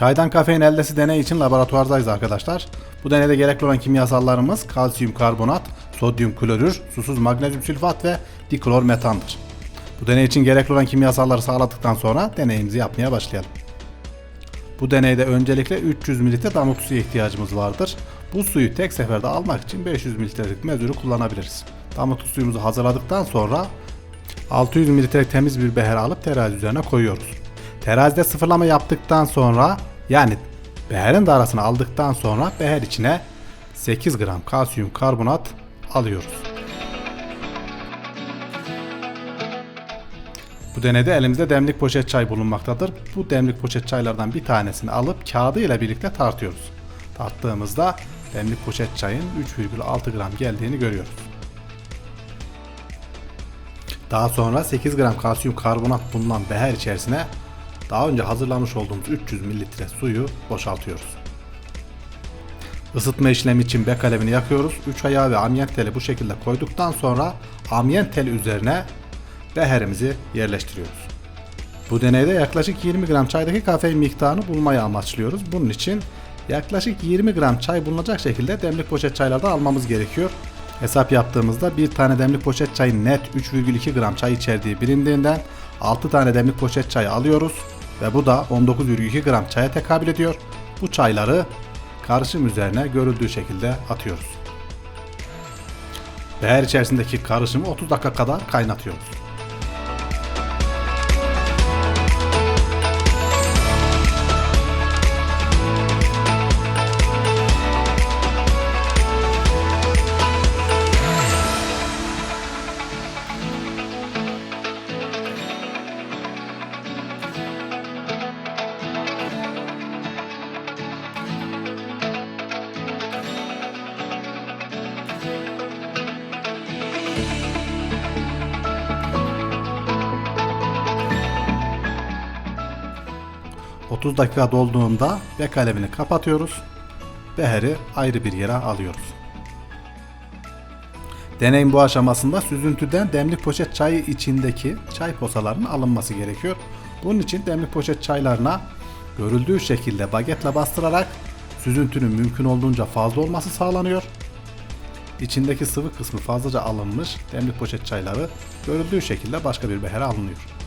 Çaydan kafein eldesi deney için laboratuvardayız arkadaşlar. Bu deneyde gerekli olan kimyasallarımız kalsiyum karbonat, sodyum klorür, susuz magnezyum sülfat ve diklor metandır. Bu deney için gerekli olan kimyasalları sağladıktan sonra deneyimizi yapmaya başlayalım. Bu deneyde öncelikle 300 ml damıt suya ihtiyacımız vardır. Bu suyu tek seferde almak için 500 mililitrelik mezürü kullanabiliriz. Damıt suyumuzu hazırladıktan sonra 600 mililitrelik temiz bir beher alıp terazi üzerine koyuyoruz. Terazide sıfırlama yaptıktan sonra yani beherin de arasına aldıktan sonra beher içine 8 gram kalsiyum karbonat alıyoruz. Bu deneyde elimizde demlik poşet çay bulunmaktadır. Bu demlik poşet çaylardan bir tanesini alıp kağıdı ile birlikte tartıyoruz. Tarttığımızda demlik poşet çayın 3,6 gram geldiğini görüyoruz. Daha sonra 8 gram kalsiyum karbonat bulunan beher içerisine daha önce hazırlamış olduğumuz 300 mililitre suyu boşaltıyoruz. Isıtma işlemi için bek alevini yakıyoruz. 3 ayağı ve amyent teli bu şekilde koyduktan sonra amyent teli üzerine beherimizi yerleştiriyoruz. Bu deneyde yaklaşık 20 gram çaydaki kafein miktarını bulmayı amaçlıyoruz. Bunun için yaklaşık 20 gram çay bulunacak şekilde demlik poşet çaylardan almamız gerekiyor. Hesap yaptığımızda bir tane demlik poşet çayın net 3,2 gram çay içerdiği bilindiğinden 6 tane demlik poşet çay alıyoruz ve bu da 19,2 gram çaya tekabül ediyor. Bu çayları karışım üzerine görüldüğü şekilde atıyoruz. Beher içerisindeki karışımı 30 dakika kadar kaynatıyoruz. ...30 dakika dolduğunda bek alevini kapatıyoruz. Beheri ayrı bir yere alıyoruz. Deneyin bu aşamasında süzüntüden demlik poşet çayı içindeki çay posalarının alınması gerekiyor. Bunun için demlik poşet çaylarına görüldüğü şekilde bagetle bastırarak süzüntünün mümkün olduğunca fazla olması sağlanıyor. İçindeki sıvı kısmı fazlaca alınmış demlik poşet çayları görüldüğü şekilde başka bir behere alınıyor.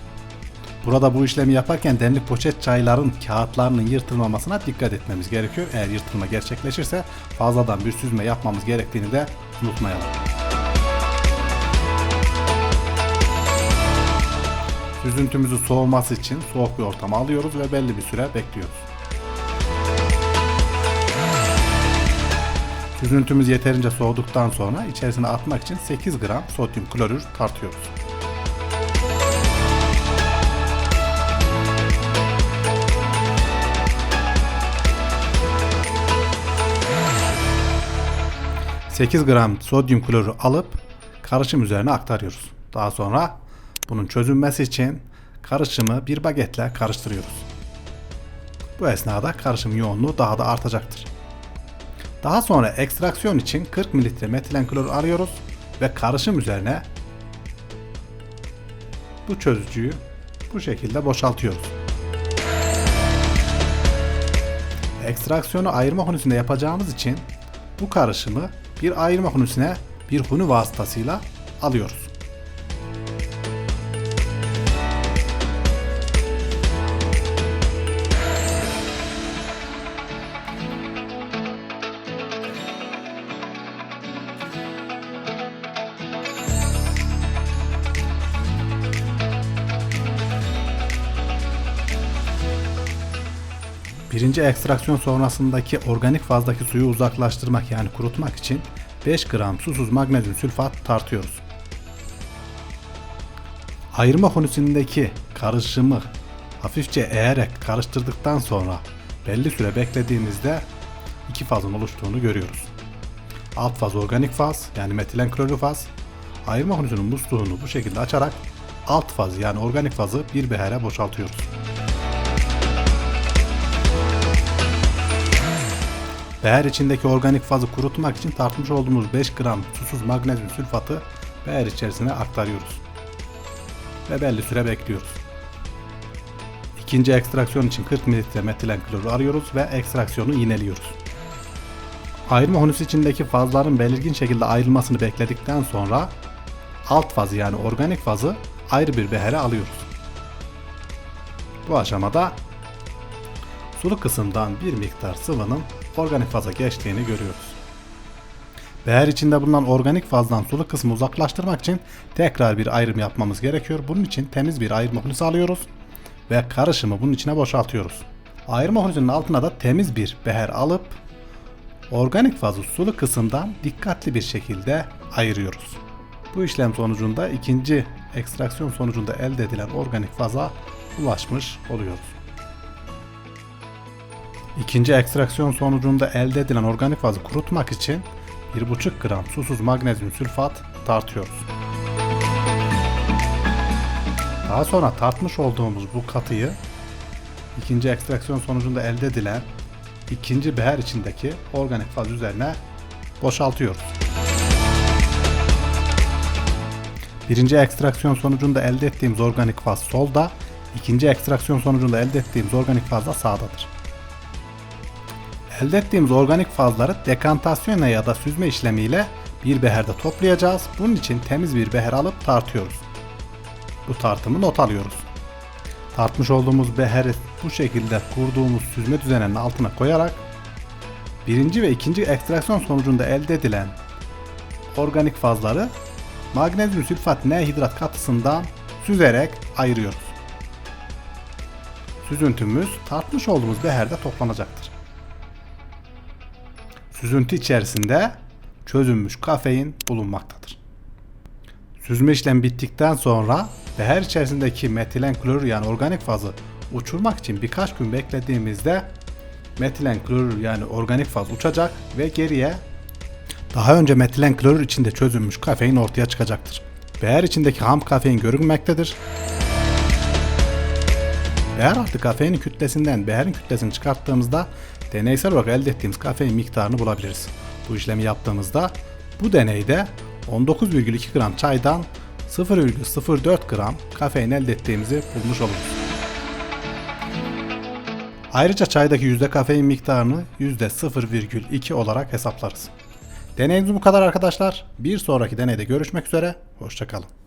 Burada bu işlemi yaparken demlik poşet çayların kağıtlarının yırtılmamasına dikkat etmemiz gerekiyor. Eğer yırtılma gerçekleşirse fazladan bir süzme yapmamız gerektiğini de unutmayalım. Süzüntümüzü soğuması için soğuk bir ortama alıyoruz ve belli bir süre bekliyoruz. Süzüntümüz yeterince soğuduktan sonra içerisine atmak için 8 gram sodyum klorür tartıyoruz. ...8 gram sodyum klorür alıp karışım üzerine aktarıyoruz. Daha sonra bunun çözünmesi için karışımı bir bagetle karıştırıyoruz. Bu esnada karışım yoğunluğu daha da artacaktır. Daha sonra ekstraksiyon için 40 ml metilen klor arıyoruz ve karışım üzerine bu çözücüyü bu şekilde boşaltıyoruz. Ekstraksiyonu ayırma hunusunda yapacağımız için bu karışımı bir ayırma hunusine bir hunu vasıtasıyla alıyoruz. Birinci ekstraksiyon sonrasındaki organik fazdaki suyu uzaklaştırmak yani kurutmak için 5 gram susuz magnezyum sülfat tartıyoruz. Ayırma hunusundaki karışımı hafifçe eğerek karıştırdıktan sonra belli süre beklediğimizde iki fazın oluştuğunu görüyoruz. Alt faz organik faz yani metilen klorür faz. Ayırma hunusunun musluğunu bu şekilde açarak alt faz yani organik fazı bir behere boşaltıyoruz. Beher içindeki organik fazı kurutmak için tartmış olduğumuz 5 gram susuz magnezyum sülfatı beher içerisine aktarıyoruz. Ve belli süre bekliyoruz. İkinci ekstraksiyon için 40 mililitre metilen klorür arıyoruz ve ekstraksiyonu yineliyoruz. Ayırma hunusu içindeki fazların belirgin şekilde ayrılmasını bekledikten sonra alt fazı yani organik fazı ayrı bir behere alıyoruz. Bu aşamada sulu kısımdan bir miktar sıvının organik faza geçtiğini görüyoruz. Beher içinde bulunan organik fazdan sulu kısmı uzaklaştırmak için tekrar bir ayrım yapmamız gerekiyor. Bunun için temiz bir ayırma hunusu alıyoruz ve karışımı bunun içine boşaltıyoruz. Ayırma hunusunun altına da temiz bir beher alıp organik fazı sulu kısımdan dikkatli bir şekilde ayırıyoruz. Bu işlem sonucunda ikinci ekstraksiyon sonucunda elde edilen organik faza ulaşmış oluyoruz. İkinci ekstraksiyon sonucunda elde edilen organik fazı kurutmak için 1,5 gram susuz magnezyum sülfat tartıyoruz. Daha sonra tartmış olduğumuz bu katıyı ikinci ekstraksiyon sonucunda elde edilen ikinci beher içindeki organik faz üzerine boşaltıyoruz. Birinci ekstraksiyon sonucunda elde ettiğimiz organik faz solda, ikinci ekstraksiyon sonucunda elde ettiğimiz organik faz da sağdadır. Elde ettiğimiz organik fazları dekantasyon ya da süzme işlemiyle bir beherde toplayacağız. Bunun için temiz bir beher alıp tartıyoruz. Bu tartımı not alıyoruz. Tartmış olduğumuz beheri bu şekilde kurduğumuz süzme düzeninin altına koyarak birinci ve ikinci ekstraksiyon sonucunda elde edilen organik fazları magnezyum sülfat N hidrat katısından süzerek ayırıyoruz. Süzüntümüz tartmış olduğumuz beherde toplanacaktır. Süzüntü içerisinde çözülmüş kafein bulunmaktadır. Süzme işlemi bittikten sonra beher içerisindeki metilen klorür yani organik fazı uçurmak için birkaç gün beklediğimizde metilen klorür yani organik faz uçacak ve geriye daha önce metilen klorür içinde çözülmüş kafein ortaya çıkacaktır. Beher içindeki ham kafein görünmektedir. Beher artı kafeinin kütlesinden beherin kütlesini çıkarttığımızda deneysel olarak elde ettiğimiz kafein miktarını bulabiliriz. Bu işlemi yaptığımızda bu deneyde 19,2 gram çaydan 0,04 gram kafein elde ettiğimizi bulmuş oluruz. Ayrıca çaydaki yüzde kafein miktarını yüzde 0,2 olarak hesaplarız. Deneyimiz bu kadar arkadaşlar. Bir sonraki deneyde görüşmek üzere. Hoşçakalın.